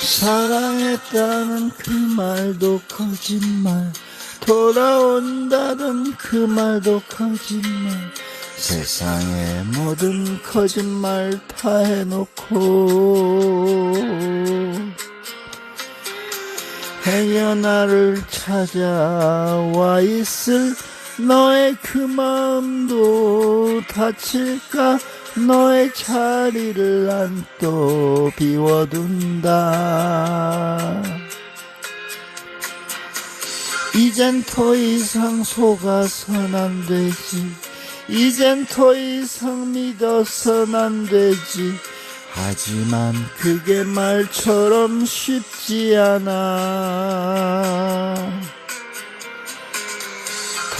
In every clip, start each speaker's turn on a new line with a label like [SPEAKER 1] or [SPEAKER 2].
[SPEAKER 1] 사랑했다는 그 말도 거짓말 돌아온다는 그 말도 거짓말 세상의 모든 거짓말 다 해놓고 행여 나를 찾아와 있을 너의 그 마음도 다칠까? 너의 자리를 난 또 비워둔다. 이젠 더 이상 속아선 안 되지. 이젠 더 이상 믿어선 안 되지. 하지만 그게 말처럼 쉽지 않아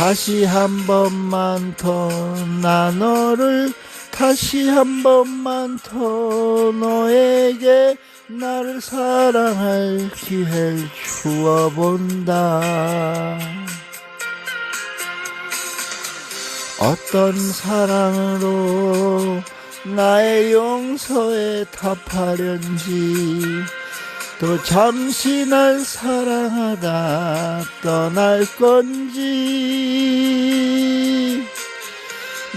[SPEAKER 1] 다시 한 번만 더 나 너를 다시 한 번만 더 너에게 나를 사랑할 기회를 주어본다. 어떤 사랑으로 나의 용서에 답하련지 또 잠시 날 사랑하다 떠날 건지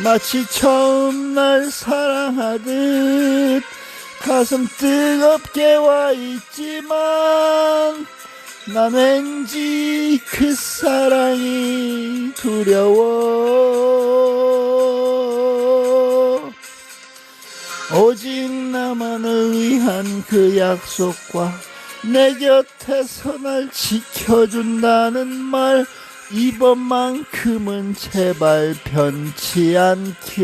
[SPEAKER 1] 마치 처음 날 사랑하듯 가슴 뜨겁게 와 있지만 난 왠지 그 사랑이 두려워. 오직 나만을 위한 그 약속과 내 곁에서 날 지켜준다는 말 이번만큼은 제발 변치 않길